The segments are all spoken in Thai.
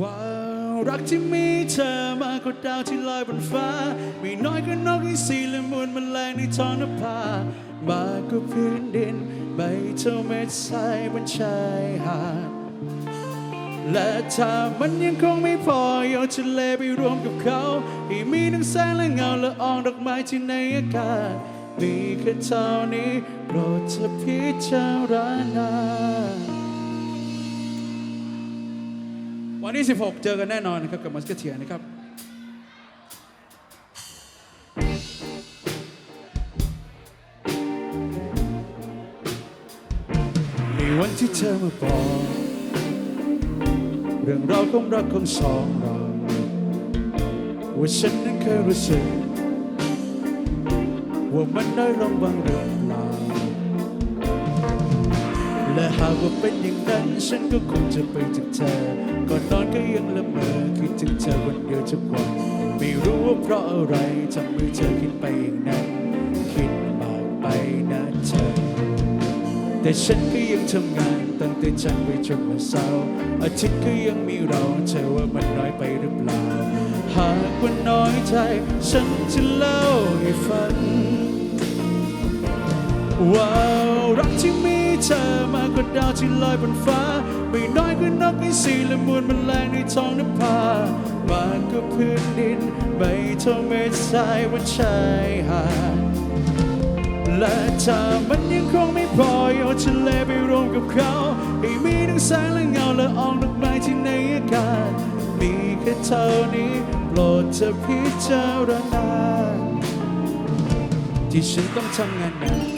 ว้ารักที่มีเธอมากกว่าดาวที่ลอยบนฟ้า ไม่น้อยก็นกที่สีละมุนมันแรงในท้องนภามากกว่าพื้นดินใบเท่าเม็ดทรายบนชายหาดและถ้ามันยังคงไม่พอโยนทะเลไปรวมกับเขาให้มีทั้งแสงและเงาละอองดอกไม้ที่ในอากาศมีแค่เท่านี้โปรดเธอพิจารณา วันที่ 16 เจอกันแน่นอนนะครับ กับมัสเกเทียนะครับในวันที่เธอมาบอกเรื่องราวของรักของสองเราว่าฉันนั้นเคยรู้สึกว่ามันน้อยลงบางเรื่อง หากว่าเป็นอย่างนั้น ฉันก็คงจะไปจากเธอ ก่อนนอนก็ยังละเมอคิดถึงเธอวันเดียวทุกวันไม่รู้ว่าเพราะอะไรทำให้เธอคิดไปอย่างนั้น คิดมากไปนะเธอ แต่ฉันก็ยังทำงานตั้งแต่จันไปจนวันเสาร์อาทิตย์ก็ยังมีเราเธอว่ามันน้อยไปหรือเปล่า หากว่าน้อยใจ ฉันจะเล่าให้ฟังว้ารักที่ ธอมากกว่าดาวที่ลอยบนฟ้า ไม่น้อยก็นกให้สีละมุนมันแรงในท้องนภามากกว่าพื้นดินใบเท่าเม็ดทรายบนชายหาดและถ้ามันยังคงไม่พอโยนทะเลไปรวมกับเขาให้มีทั้งแสงและเงาและอองดอกไม้ที่ในอากาศ มีแค่เท่านี้โปรดเธอพิจารณาที่ฉันต้องทำงานหนัก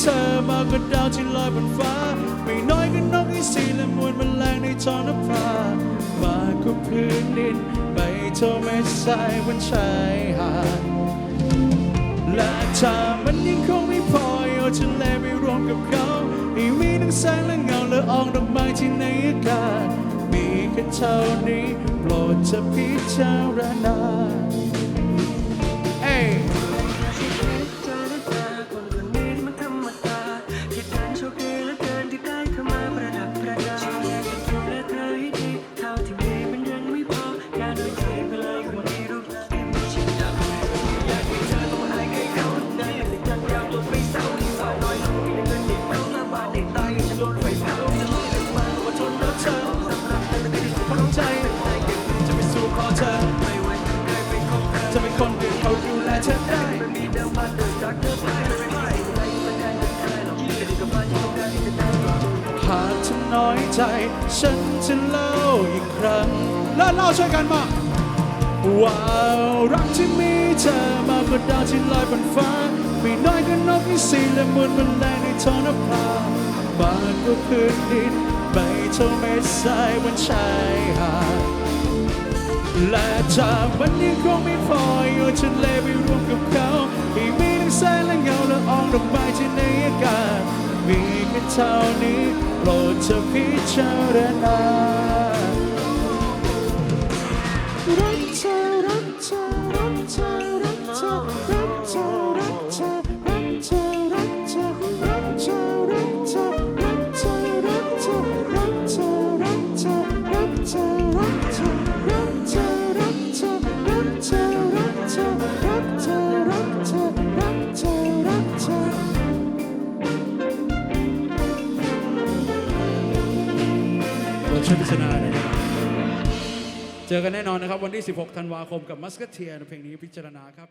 เธอมากกว่าดาวที่ลอยบนฟ้า ไม่น้อยก็นกที่สีและมุนมันแรงในท้องนภามากกว่าพื้นดินใบเท่าเม็ดทรายบนชายหาดและถ้ามันยังคงไม่พอโยนทะเลไปรวมกับเขาให้มีทั้งแสงและเงาและอองดอกไม้ที่ในอากาศมีแค่เท่านี้โปรดเธอพิจารณา หากเธอน้อยใจ ฉันจะเล่าอีกครั้ง แล้วเล่าช่วยกันมาว้าวรักที่มีเธอมากกว่าดาวที่ลอยบนฟ้า ไม่น้อยก็นกที่สีและมุนมันแรงในท้องนภามากกว่าพื้นดินใบเท่าเม็ดทรายบนชายหาดและถ้ามันยังคงไม่พอโยนทะเลไปรวมกับเขาให้มีทั้งแสงและเงาและอองดอกไม้ที่ในอากาศ มีแค่เท่านี้โปรดเธอพิจารณา วยพิจารณาเลยนะครับเจอกันแน่นอนนะครับ วันที่ 16 ธันวาคมกับมัสกัเทียเพลงนี้พิจารณาครับ